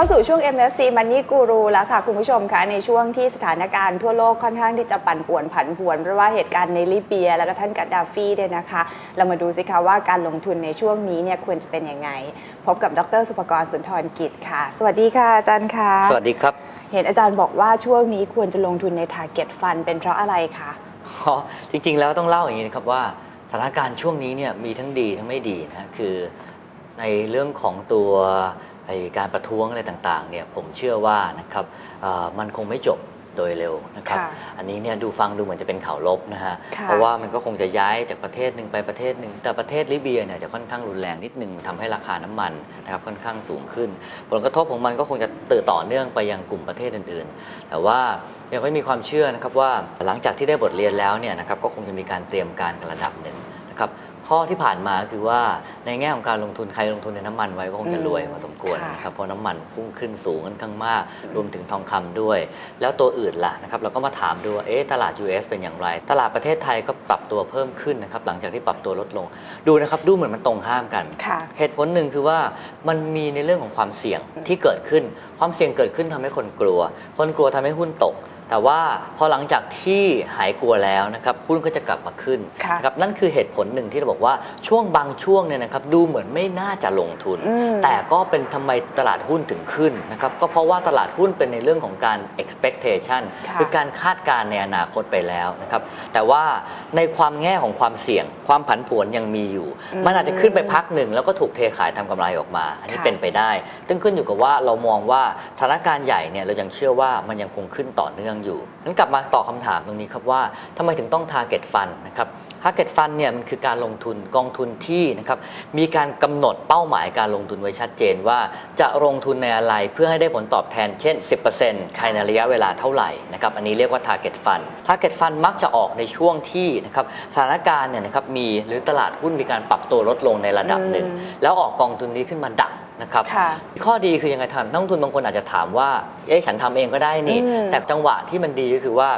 เข้าสู่ช่วง MFC Money Guru แล้วค่ะ คุณผู้ชมคะในช่วงที่สถานการณ์ทั่วโลกค่อนข้างที่จะปั่นป่วนผันผวน เพราะว่าเหตุการณ์ในลิเบีย แล้วก็ท่านกัดดาฟีเนี่ยนะคะ เรามาดูสิคะว่าการลงทุนในช่วงนี้เนี่ยควรจะเป็นยังไง พบกับดรสุภกรสุนทรกิจค่ะ สวัสดีค่ะอาจารย์ค่ะสวัสดีครับ เห็นอาจารย์บอกว่าช่วงนี้ควรจะลงทุนใน Target Fund เป็นเพราะอะไรคะอ๋อจริงๆ แล้วต้องเล่าอย่างนี้นะครับว่าสถานการณ์ช่วงนี้เนี่ยมีทั้งดีทั้งไม่ดีนะคือในเรื่องของตัวไอ การประท้วงอะไรต่างๆเนี่ยผมเชื่อว่านะครับเอ่อมันคงไม่จบโดยเร็วนะครับค่ะอันนี้เนี่ยดูฟังดูเหมือนจะเป็นข่าวลบนะฮะค่ะเพราะว่ามันก็คงจะย้ายจากประเทศหนึ่งไปประเทศหนึ่ง แต่ประเทศลิเบียเนี่ยจะค่อนข้างรุนแรงนิดนึงทำให้ราคาน้ำมันนะครับค่อนข้างสูงขึ้น ผลกระทบของมันก็คงจะเติต่อเนื่องไปยังกลุ่มประเทศอื่นๆ แต่ว่ายังไม่มีความเชื่อนะครับว่าหลังจากที่ได้บทเรียนแล้วเนี่ยนะครับก็คงจะมีการเตรียมการกันระดับหนึ่งนะครับ ข้อที่ผ่านมาคือว่าในแง่ของการลงทุนใครลงทุนในน้ำมันไว้ก็คงจะรวยพอสมควรนะครับเพราะน้ำมันพุ่งขึ้นสูงค่อนข้างมาก รวมถึงทองคำด้วย แล้วตัวอื่นล่ะนะครับเราก็มาถามดูว่าเอ๊ะตลาด US เป็นอย่างไร ตลาดประเทศไทยก็ปรับตัวเพิ่มขึ้นนะครับหลังจากที่ปรับตัวลดลง ดูนะครับดูเหมือนมันตรงข้ามกัน เหตุผลหนึ่งคือว่ามันมีในเรื่องของความเสี่ยงที่เกิดขึ้น ความเสี่ยงเกิดขึ้นทำให้คนกลัว คนกลัวทำให้หุ้นตก แต่ว่าพอหลังจากที่หายกลัวแล้วนะครับหุ้นก็จะกลับมาขึ้นค่ะนะครับนั่นคือเหตุผลหนึ่งที่เราบอกว่าช่วงบางช่วงเนี่ยนะครับดูเหมือนไม่น่าจะลงทุนอืมแต่ก็เป็นทำไมตลาดหุ้นถึงขึ้นนะครับก็เพราะว่าตลาดหุ้นเป็นในเรื่องของการ expectation ค่ะคือการคาดการณ์ในอนาคตไปแล้วนะครับแต่ว่าในความแง่ของความเสี่ยง ความผันผวนยังมีอยู่อืมมันอาจจะขึ้นไปพักหนึ่งแล้วก็ถูกเทขายทำกำไรออกมา อันนี้ค่ะเป็นไปได้ซึ่งขึ้นอยู่กับว่าเรามองว่าสถานการณ์ใหญ่เนี่ยเรายังเชื่อว่ามันยังคงขึ้นต่อเนื่องอยู่นั้นกลับมาตอบคำถามตรงนี้ครับว่าทำไมถึงต้อง target fund นะครับ target fund เนี่ยมันคือการลงทุนกองทุนที่นะครับมีการกำหนดเป้าหมายการลงทุนไว้ชัดเจนว่าจะลงทุนในอะไรเพื่อให้ได้ผลตอบแทนเช่น 10%ภายในระยะเวลาเท่าไหร่นะครับอันนี้เรียกว่า target fund target fund มักจะออกในช่วงที่นะครับสถานการณ์เนี่ยนะครับมีหรือตลาดหุ้นมีการปรับตัวลดลงในระดับหนึ่งอืมแล้วออกกองทุนนี้ขึ้นมาดัก นะครับค่ะข้อดีคือยังไงทำนักลงทุนบางคนอาจจะถามว่าเอ๊ะฉันทำเองก็ได้นี่อืมแต่จังหวะที่มันดีก็คือว่า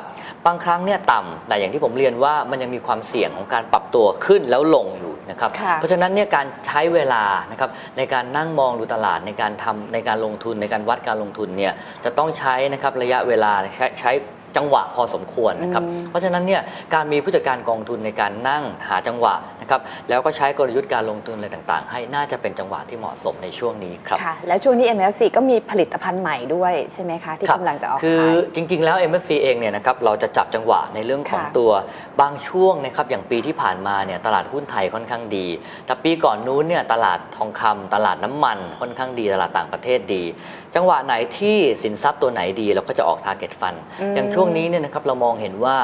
บางครั้งเนี่ยต่ำแต่อย่างที่ผมเรียนว่ามันยังมีความเสี่ยงของการปรับตัวขึ้นแล้วลงอยู่นะครับค่ะเพราะฉะนั้นเนี่ยการใช้เวลานะครับในการนั่งมองดูตลาดในการทำในการลงทุนในการวัดการลงทุนเนี่ยจะต้องใช้นะครับระยะเวลาใช้ใช้จังหวะพอสมควรนะครับอืมเพราะฉะนั้นเนี่ยการมีผู้จัดการกองทุนในการนั่งหาจังหวะนะครับแล้วก็ใช้กลยุทธ์การลงทุนอะไรต่างๆ ให้น่าจะเป็นจังหวะที่เหมาะสมในช่วงนี้ครับค่ะและช่วงนี้ MFC ก็มีผลิตภัณฑ์ใหม่ด้วยใช่ไหมคะ ที่ครับกำลังจะออกคือขายจริง ๆ แล้ว MFC เองเนี่ยนะครับเราจะจับจังหวะในเรื่องของค่ะตัวบางช่วงนะครับอย่างปีที่ผ่านมาเนี่ยตลาดหุ้นไทยค่อนข้างดี แต่ปีก่อนนู้นเนี่ยตลาดทองคำตลาดน้ำมันค่อนข้างดีตลาดต่างประเทศดี จังหวะไหนที่สินทรัพย์ตัวไหนดีเราก็จะออก Target Fund อืมอย่างช่วงนี้เนี่ยนะครับเรามองเห็นว่า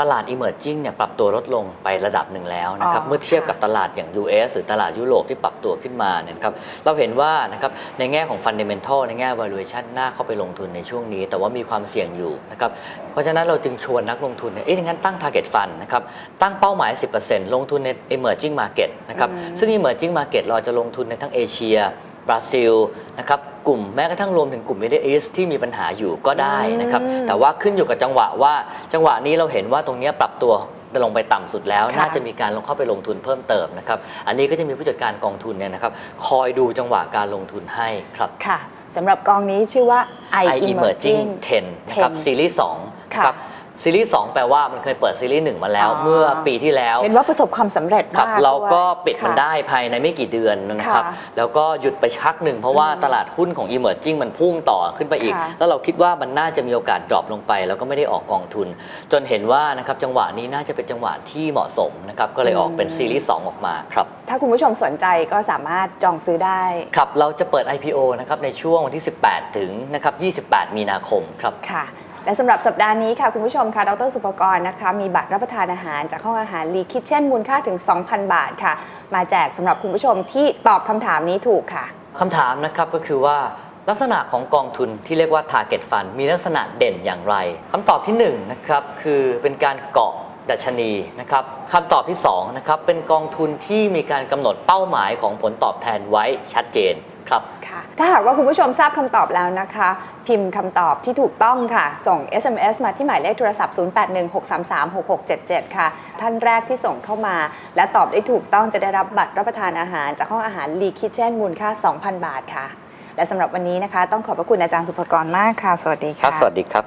ตลาด Emerging เนี่ยปรับตัวลดลงไประดับหนึ่งแล้วนะครับอ๋อเมื่อเทียบค่ะกับตลาดอย่าง US หรือตลาดยุโรปที่ปรับตัวขึ้นมาเนี่ยนะครับเราเห็นว่านะครับในแง่ของ Fundamental ในแง่ Valuation น่าเข้าไปลงทุนในช่วงนี้ แต่ว่ามีความเสี่ยงอยู่นะครับเพราะฉะนั้นเราจึงชวนนักลงทุนเนี่ยเอ๊ะงั้นตั้ง Target Fund นะครับตั้งเป้าหมาย 10%ลงทุนใน Emerging Market นะครับอืมซึ่ง Emerging Market เราจะลงทุนในทั้งเอเชียบราซิลนะครับกลุ่มแม้กระทั่งรวมถึงกลุ่ม Middle East ที่มีปัญหาอยู่ก็ได้นะครับอืมแต่ว่าขึ้นอยู่กับจังหวะว่าจังหวะนี้เราเห็นว่าตรงเนี้ยปรับตัว ลงไปต่ำสุดแล้วค่ะน่าจะมีการลงเข้าไปลงทุนเพิ่มเติมนะครับ อันนี้ก็จะมีผู้จัดการกองทุนเนี่ยนะครับ คอยดูจังหวะการลงทุนให้ครับค่ะสำหรับกองนี้ชื่อว่า i i emerging 10 นะครับ10ซีรีส์2ค่ะนะครับ ซีรีส์2แปลว่ามันเคยเปิดซีรีส์1มาแล้ว อ๋อ เมื่อปีที่แล้ว เห็นว่าประสบความสำเร็จครับมากเราก็ด้วยปิดมันค่ะ ได้ภายในไม่กี่เดือนนะครับ ค่ะแล้วก็หยุดไปชักหนึ่งเพราะว่าอืมตลาดหุ้นของ Emerging มันพุ่งต่อขึ้นไปอีก ค่ะแล้วเราคิดว่ามันน่าจะมีโอกาสดรอปลงไป แล้วก็ไม่ได้ออกกองทุน จนเห็นว่านะครับจังหวะนี้น่าจะเป็นจังหวะที่เหมาะสมนะครับก็เลยออกเป็นซีรีส์2ออกมาครับ ถ้าคุณผู้ชมสนใจก็สามารถจองซื้อได้ ครับ เราจะเปิด IPO นะครับในช่วงวันที่ 18 ถึงนะครับ28 มีนาคมครับ ค่ะ และสำหรับสัปดาห์นี้ค่ะ คุณผู้ชมค่ะ ดรสุภกรนะคะ มีบัตรรับประทานอาหารจากห้องอาหารลีคิทเช่นมูลค่าถึง 2,000 บาทค่ะ มาแจกสำหรับคุณผู้ชมที่ตอบคำถามนี้ถูกค่ะ คำถามนะครับก็คือว่าลักษณะของกองทุนที่เรียกว่า Target Fund มีลักษณะเด่นอย่างไรคำตอบที่1นงนะครับคือเป็นการเกาะดัชนีนะครับคำตอบที่2นะครับเป็นกองทุนที่มีการกำหนดเป้าหมายของผลตอบแทนไว้ชัดเจน ครับค่ะถ้าหากว่าคุณผู้ชมทราบคำตอบแล้วนะคะ พิมพ์คำตอบที่ถูกต้องค่ะ ส่ง SMS มาที่หมายเลขโทรศัพท์ 0816336677 ค่ะ ท่านแรกที่ส่งเข้ามา และตอบได้ถูกต้องจะได้รับบัตรรับประทานอาหาร จากห้องอาหารลีคิทเช่นมูลค่า 2,000 บาทค่ะ และสำหรับวันนี้นะคะ ต้องขอบพระคุณอาจารย์สุภกรมากค่ะ สวัสดีครัค่ะบสวัสดีครับ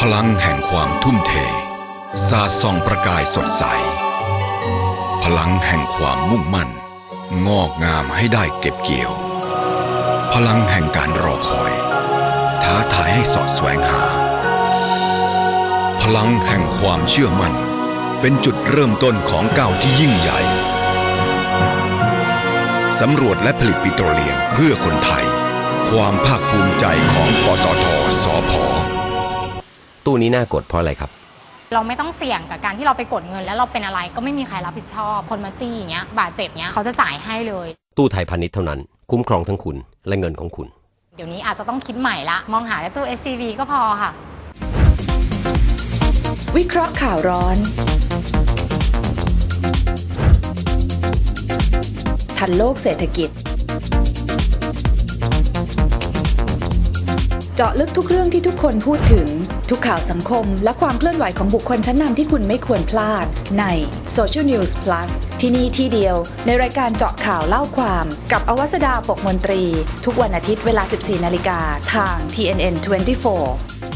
พลังแห่งความทุ่มเทสาส่องประกายสดใส พลังแห่งความมุ่งมั่น งอกงามให้ได้เก็บเกี่ยว พลังแห่งการรอคอย ท้าทายให้สอดแสวงหา พลังแห่งความเชื่อมั่น เป็นจุดเริ่มต้นของก้าวที่ยิ่งใหญ่สำรวจและผลิตปิโตรเลียมเพื่อคนไทย ความภาคภูมิใจของปตทสอพอ ตู้นี้น่ากดเพราะอะไรครับ เราไม่ต้องเสี่ยงกับการที่เราไปกดเงิน แล้วเราเป็นอะไรก็ไม่มีใครรับผิดชอบ คนมาจี้อย่างเงี้ย บาดเจ็บเงี้ยเขาจะจ่ายให้เลย ตู้ไทยพาณิชย์เท่านั้น คุ้มครองทั้งคุณและเงินของคุณ เดี๋ยวนี้อาจจะต้องคิดใหม่ละ มองหาแต่ตู้ SCV ก็พอค่ะ วิเคราะห์ข่าวร้อน ทันโลกเศรษฐกิจ เจาะลึกทุกเรื่องที่ทุกคนพูดถึง ทุกข่าวสังคม และความเคลื่อนไหวของบุคคลชั้นนำที่คุณไม่ควรพลาด ใน Social News Plus ที่นี่ที่เดียว ในรายการเจาะข่าวเล่าความ กับอวัสดาปกมนตรี ทุกวันอาทิตย์เวลา 14 นาฬิกาทาง TNN 24